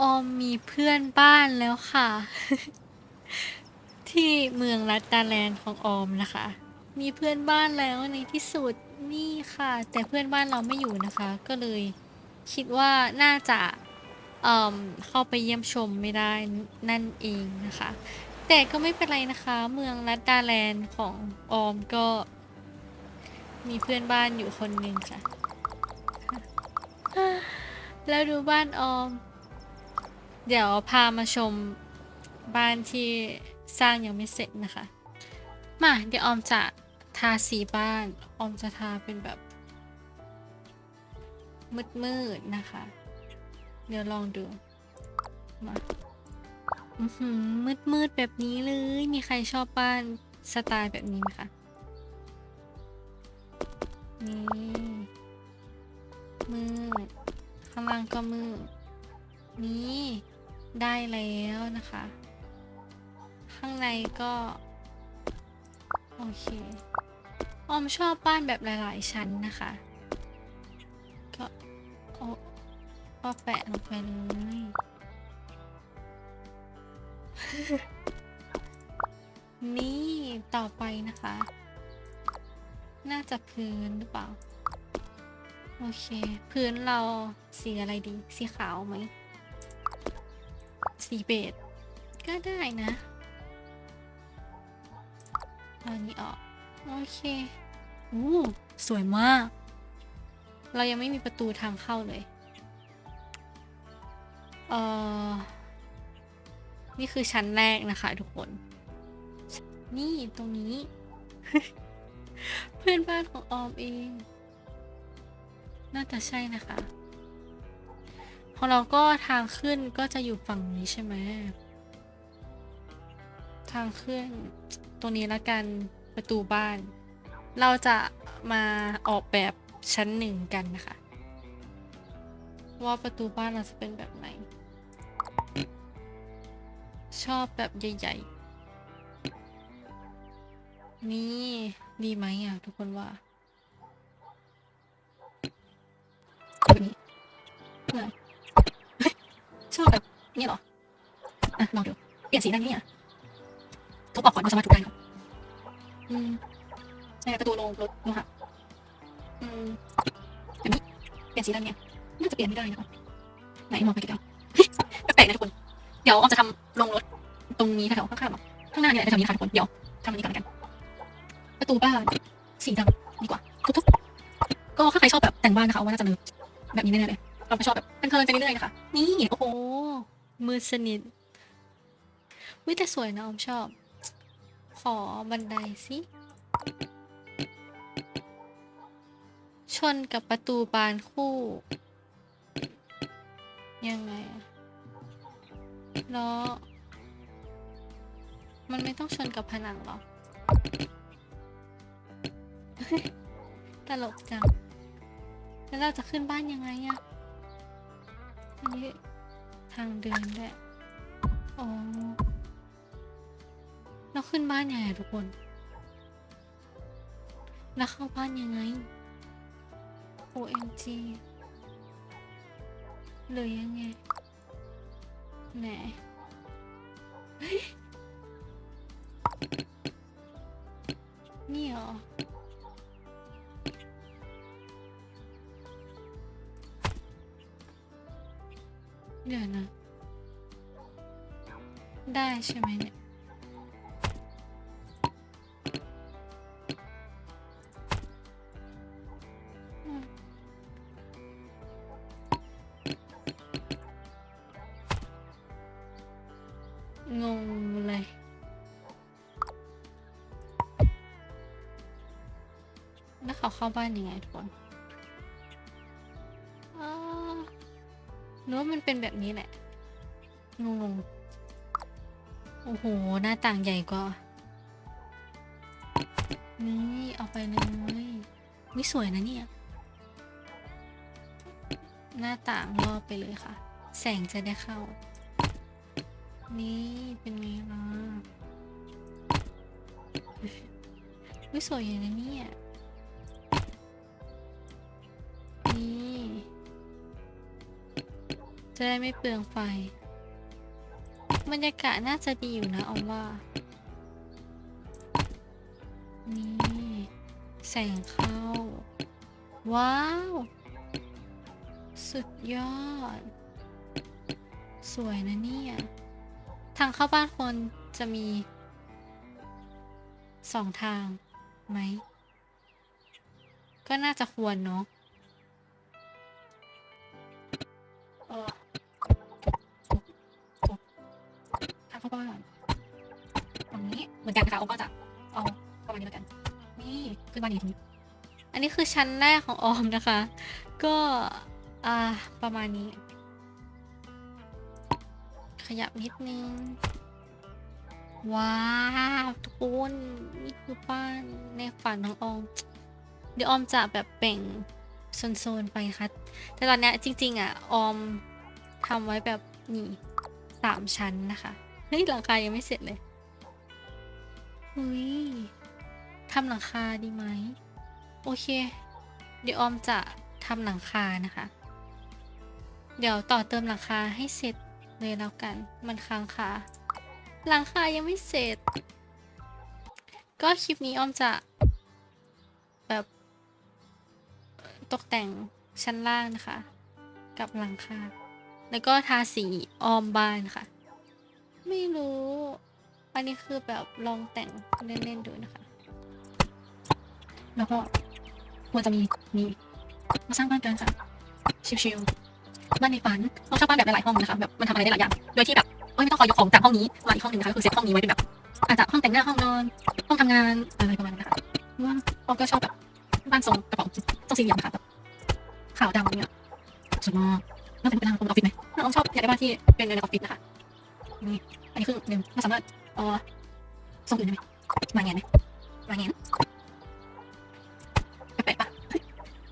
ออมมีเพื่อนบ้านแล้วค่ะ ที่เมืองรัตตาแลนด์ของออมนะคะ มีเพื่อนบ้านแล้วในที่สุดนี่ค่ะ แต่เพื่อนบ้านเราไม่อยู่นะคะ ก็เลยคิดว่าน่าจะเอ่มเข้าไปเยี่ยมชมไม่ได้นั่นเองนะคะ แต่ก็ไม่เป็นไรนะคะ เมืองรัตดาแลนด์ของออมก็ มีเพื่อนบ้านอยู่คนหนึ่งค่ะ แล้วดูบ้านออม เดี๋ยวพามาชมบ้านที่สร้างยังไม่เสร็จนะคะ มาเดี๋ยวออมจะทาสีบ้าน ออมจะทาเป็นแบบ มืดๆนะคะ เดี๋ยวลองดู มาอือหือมืดๆแบบนี้เลย มีใครชอบบ้านสไตล์แบบนี้ไหมคะ นี่มืด ข้างล่างก็มืด นี่ ได้แล้วนะคะ ข้างในก็ โอเค ออมชอบบ้านแบบหลาย ๆ ชั้นนะคะ ก็โอก็แปะลงไปเลยนี่ต่อไปนะคะ น่าจะพื้นหรือเปล่า โอเค พื้นเราสีอะไรดี สีขาวไหม สีเบจก็ได้นะเอาอันนี้ออก โอเคอู้สวยมาก เรายังไม่มีประตูทางเข้าเลย เออนี่คือชั้นแรกนะคะทุกคน นี่ตรงนี้ เพื่อนบ้านของออมเอง น่าจะใช่นะคะ ของเราก็ทางขึ้นก็จะอยู่ฝั่งนี้ใช่ไหมทางขึ้นตรงนี้ละกันประตูบ้าน เราจะมาออกแบบชั้นหนึ่งกันนะคะ ว่าประตูบ้านเราจะเป็นแบบไหน ชอบแบบใหญ่ ๆ นี่ดีไหมอะทุกคนว่า ชอบแบบนี้เหรอ อะลองดู เปลี่ยนสีได้ไหมเนี่ยทุบออกก่อนเราสามารถทุบได้เนอะอืมใช่ประตูลงรถนะคะอืมแบบนี้เปลี่ยนสีได้ไหมเนี่ยน่าจะเปลี่ยนไม่ได้นะคะไหนมองไปกลๆเฮ้ยแปลกๆนะทุกคน เดี๋ยวออมจะทำลงรถตรงนี้แถวข้างๆหรอข้างหน้าเนี่ยจะทำนี้ค่ะทุกคนเดี๋ยวทำอันนี้ก่อนละกัน ประตูบ้านสีดำดีกว่าทุบๆก็ถ้าใครชอบแบบแต่งบ้านนะคะว่าน่าจะเนิร์ดแบบนี้แน่ๆเลย เราไปชอบแบบเพลินๆไปเรื่อยๆนะคะนี่โอ้โหมือสนิทวิแต่สวยนะออมชอบ ขอบันไดสิ ชนกับประตูบานคู่ ยังไงอะแล้วมันไม่ต้องชนกับผนังหรอ ตลกจัง แล้วเราจะขึ้นบ้านยังไงอะ นนี้ทางเดินด้วยอ๋อเราขึ้นบ้านยังไงทุกคน แล้วเข้าบ้านยังไง OMG หรือยังไงไหนเนี่เหรอ เดี๋ยวนะ ได้ใช่ไหมเนี่ยอืมงงเลยแล้วเขาเข้าบ้านยังไงทุกคน หรือว่ามันเป็นแบบนี้แหละ งงๆ โอ้โห หน้าต่างใหญ่กว่า นี่เอาไปเลยวิสวยนะเนี่ย หน้าต่างรอบไปเลยค่ะ แสงจะได้เข้า นี่เป็นไงล่ะวิสวยอย่างนะเนี่ย จะได้ไม่เปลืองไฟ บรรยากาศน่าจะดีอยู่นะออมว่า นี่ แสงเข้า ว้าว สุดยอด สวยนะเนี่ย ทางเข้าบ้านคนจะมีสองทางไหม ก็น่าจะควรเนาะ นี่ขึ้นบ้านนี้ตรงนี้อันนี้คือชั้นแรกของออมนะคะ ก็อ่าประมาณนี้ ขยับนิดนึง ว้าวทุกคนนี่คือบ้านในฝันของออม เดี๋ยวออมจะแบบแบ่งโซนๆไปค่ะ แต่ตอนเนี้ยจริง ๆ อะ ออมทำไว้แบบนี่สามชั้นนะคะ เฮ้ยหลังคายังไม่เสร็จเลยเฮ้ย ทำหลังคาดีไหมโอเค เดี๋ยวออมจะทำหลังคานะคะ เดี๋ยวต่อเติมหลังคาให้เสร็จเลยแล้วกัน มันค้างคาหลังคายังไม่เสร็จ ก็คลิปนี้ออมจะ แบบตกแต่งชั้นล่างนะคะ กับหลังคา แล้วก็ทาสีออมบานค่ะ ไม่รู้ อันนี้คือแบบลองแต่งเล่นๆดูนะคะ แล้วก็ควรจะมีมีมาสร้างบ้านกันค่ะชิวๆบ้านในฝันเราชอบบ้านแบบหลายๆห้องนะคะแบบมันทำอะไรได้หลายอย่างโดยที่แบบไม่ต้องคอยยกของจากห้องนี้มาอีกห้องหนึ่งนะคะก็คือเซตห้องนี้ไว้เป็นแบบอาจจะห้องแต่งหน้าห้องนอน ห้องทำงานอะไรประมาณนั้นนะคะว่าออก็ชอบแบบบ้านทรงกระป๋องทรงสี่เหลี่ยมนะคะแบบขาวดำเนี่ยสวยมากน่าจะเป็นทางคนออฟฟิศไหมออมชอบอยากได้บ้านที่เป็นในออฟฟิศนะคะนี่อันนี้คือหนึ่งไม่สามารถเออทรงอื่นได้ไหมมาเงี้ยไหมมาเงี้ย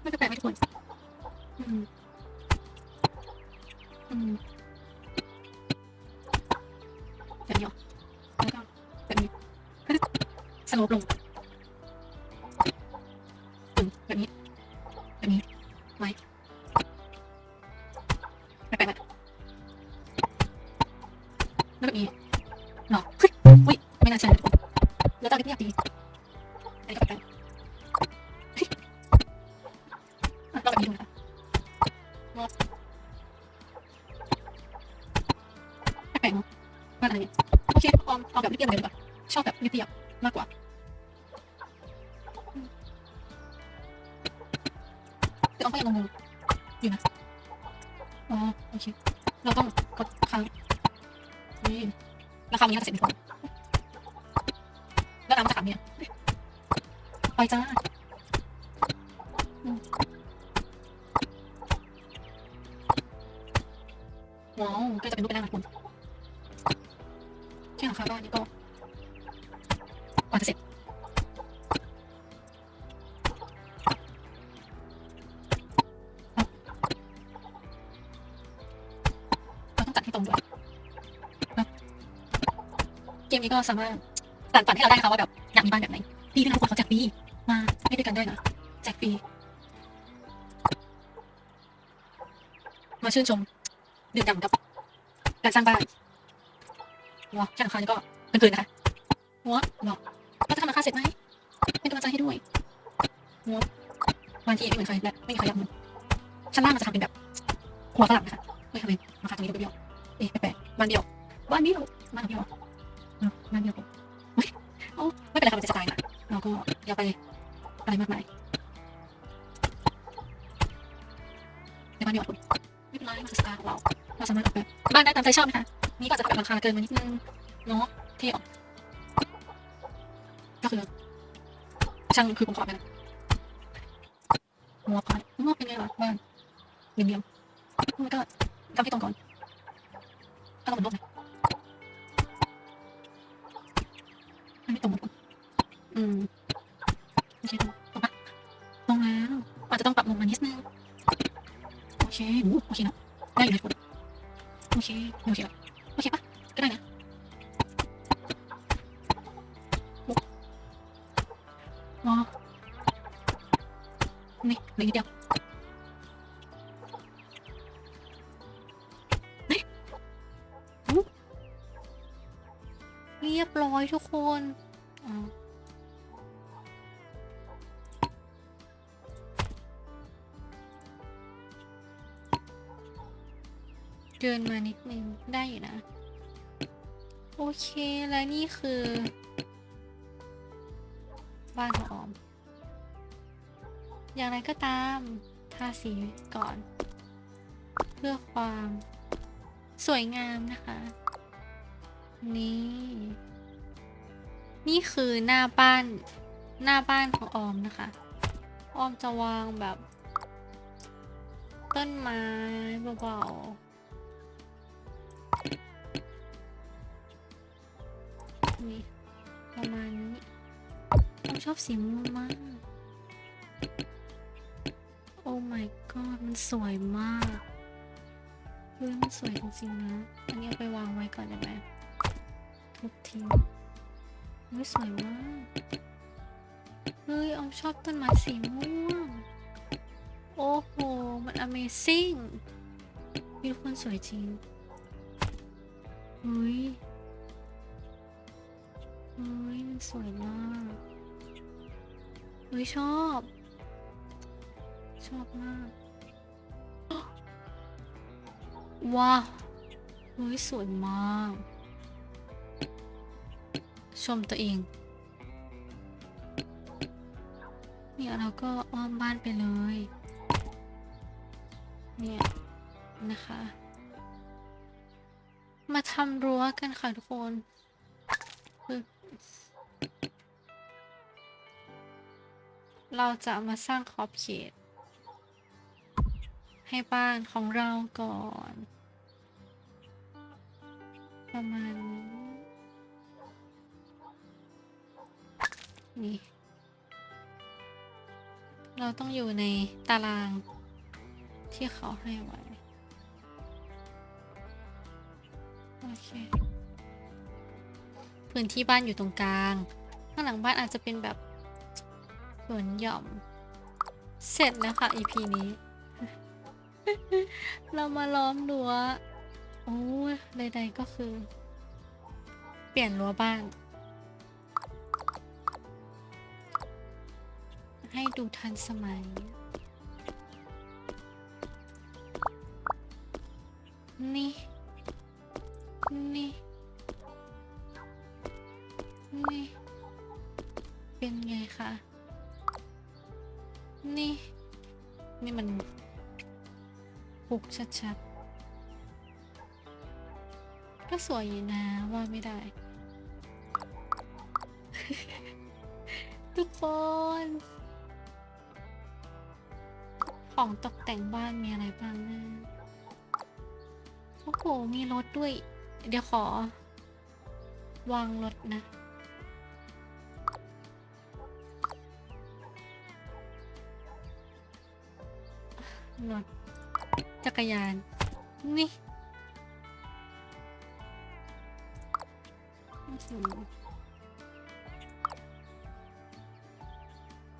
ไม่แปลกๆไม่ทุกคนอืมอืมแบบนี้เหรอแล้วก็แบบนี้สโลปลง แบบเรียบๆมากกว่าแต่เอาก็ยังงงอยู่นะอ๋อโอเคเราต้องกดค้างนี่แล้วคำนี้ก็จะเสร็จดีกว่าแล้วน้ำมาจากเนี่ยไปจ้าว้าวก็จะเป็นรูปเป็นหน้าคุณแค่หลังคาบ้านนี่ก็ กว่าจะเสร็จเราต้องจัดให้ตรงด้วยเกมนี้ก็สามารถสั่งฝันให้เราได้นะคะว่าแบบอยากมีบ้านแบบไหนดีด้วยนะทุกคนเขาแจกฟรีมาให้ด้วยกันได้นะแจกฟรีมาชื่นชมดื่มด่ำกับการสร้างบ้านว้าแค่หลังคานี่ก็เกินๆนะคะว้าว้า เสร็จไหมเป็นกำลังใจให้ด้วยว้าวบางทีไม่เหมือนใครและไม่มีใครอยากมือนชั้นล่างมันจะทำเป็นแบบครัวฝรั่งนะคะไม่ทำไมหลังคาตรงนี้ดูเบี้ยวเอ๊ะแปลกบ้านเดียวบ้านเดียวบ้านเดียวบ้านเดียวเฮ้ยเอาไม่เป็นไรค่ะมันจะสไตล์นะเราก็อย่าไปอะไรมากมายในบ้านเดียวไม่เป็นไรมันจะสไตล์ของเราเราสามารถออกแบบบ้านได้ตามใจชอบนะคะนี่ก็อาจะทำแบบราคาเกินมานิดนึงเนาะเท่ออก ก็คือช่างคือผมขอไปนะหัวพาดหัวเป็นไงล่ะบ้านเรียมๆมันก็ทำที่ตรงก่อนถ้าเราเหมือนรถไหมมันไม่ตรงหมดอืมไม่ใช่ตรงตรงปะตรงแล้วอาจจะต้องปรับมุมมานิดนึงโอเคโอเคเนาะได้อยู่นะทุกคนโอเคโอเคโอเเหลือนิดเดียวเรียบร้อยทุกคนเดินมานิดนึงได้อยู่นะ โอเค และนี่คือ บ้านของออม อย่างไรก็ตามทาสีก่อน เพื่อความสวยงามนะคะ นี่ นี่คือหน้าบ้านหน้าบ้านของออมนะคะ ออมจะวางแบบ ต้นไม้เบาๆนี่ประมาณนี้ ออมชอบสีม่วงมาก สวยมากเฮ้ยมันสวยจริงๆนะ อันนี้เอาไปวางไว้ก่อนได้ไหมทุบทิ้งเฮ้ยสวยมาก เฮ้ยออมชอบต้นไม้สีม่วง โอ้โห มัน amazing มีทุกคนสวยจริงเฮ้ยเฮ้ยมันสวยมากเฮ้ยชอบ ชอบมาก ว้าวเฮ้ยสวยมาก ชมตัวเองเนี่ยเราก็อ้อมบ้านไปเลย เนี่ยนะคะ มาทำรั้วกันค่ะทุกคนเราจะมาสร้างขอบเขต ให้บ้านของเราก่อน ประมาณนี้ นี่ เราต้องอยู่ในตารางที่เขาให้ไว้ โอเค พื้นที่บ้านอยู่ตรงกลาง ข้างหลังบ้านอาจจะเป็นแบบสวนหย่อม เสร็จแล้วค่ะ EP นี้ เรามาล้อมรั้ว โอ้ยใดๆก็คือ เปลี่ยนรั้วบ้าน ให้ดูทันสมัย นี่ นี่ นี่ เป็นไงคะ นี่ นี่มันปุกชัดๆ ก็สวยอยู่นะว่าไม่ได้ ทุกคน ของตกแต่งบ้านมีอะไรบ้างนะโอ้โหมีรถด้วย เดี๋ยวขอ วางรถนะรถจักรยาน นี่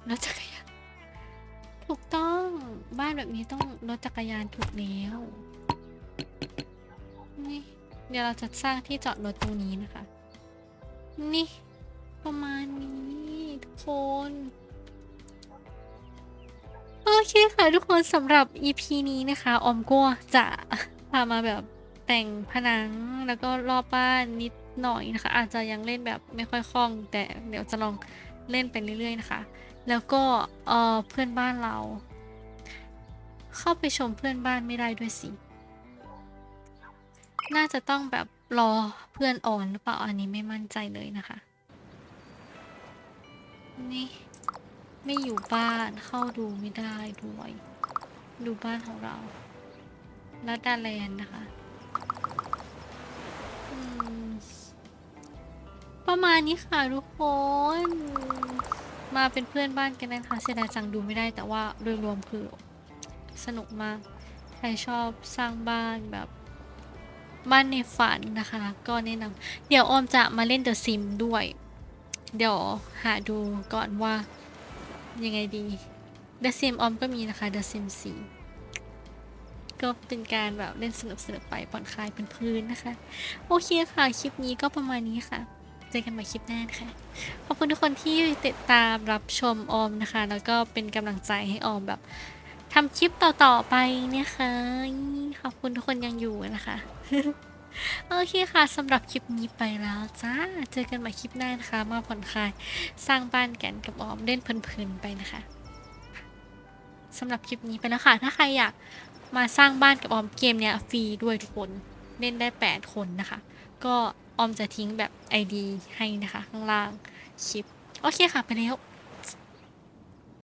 รถจักรยาน ถูกต้อง บ้านแบบนี้ต้องรถจักรยานถูกแล้วนี่เดี๋ยวเราจะสร้างที่จอดรถตรงนี้นะคะ นี่ ประมาณนี้ทุกคน โอเคค่ะทุกคนสำหรับ EP นี้นะคะ ออมก็จะพามาแบบแต่งผนังแล้วก็รอบบ้านนิด หน่อยนะคะ อาจจะยังเล่นแบบไม่ค่อยคล่อง แต่เดี๋ยวจะลองเล่นไปเรื่อยๆนะคะ แล้วก็เออเพื่อนบ้านเรา เข้าไปชมเพื่อนบ้านไม่ได้ด้วยสิ น่าจะต้องแบบรอเพื่อนอ่อนหรือเปล่าอันนี้ไม่มั่นใจเลยนะคะ นี่ไม่อยู่บ้านเข้าดูไม่ได้ด้วย ดูบ้านของเราลัดดาแลนด์นะคะ ประมาณนี้ค่ะทุกคน มาเป็นเพื่อนบ้านกันนะคะเสียดายจังดูไม่ได้แต่ว่าโดยรวมคือสนุกมาก ใครชอบสร้างบ้านแบบบ้านในฝันนะคะ ก็แนะนำเดี๋ยวออมจะมาเล่นเดอะซิมด้วย เดี๋ยวหาดูก่อนว่ายังไงดี The Sim ออมก็มีนะคะ The Sim 4ก็เป็นการแบบเล่นสนุกๆไปผ่อนคลายเป็นพื้นนะคะ โอเคค่ะ คลิปนี้ก็ประมาณนี้ค่ะ จอกันใหม่คลิปหน้านะคะขอบคุณทุกคนที่ติดตามรับชมออมนะคะ แล้วก็เป็นกำลังใจให้ออมแบบทำคลิปต่อๆไปเนี่ยค่ะ ขอบคุณทุกคนยังอยู่นะคะ โอเคค่ะสำหรับคลิปนี้ไปแล้วจ้า เจอกันใหม่คลิปหน้านะคะ มาผ่อนคลายสร้างบ้านกันกับออมเล่นเพลินๆไปนะคะสำหรับคลิปนี้ไปแล้วค่ะ ถ้าใครอยากมาสร้างบ้านกับออมเกมเนี้ยฟรีด้วยทุกคน เล่นได้ 8 คนนะคะ ก็ ออมจะทิ้งแบบ ID ให้นะคะ ข้างล่างคลิป โอเคค่ะ ไปแล้ว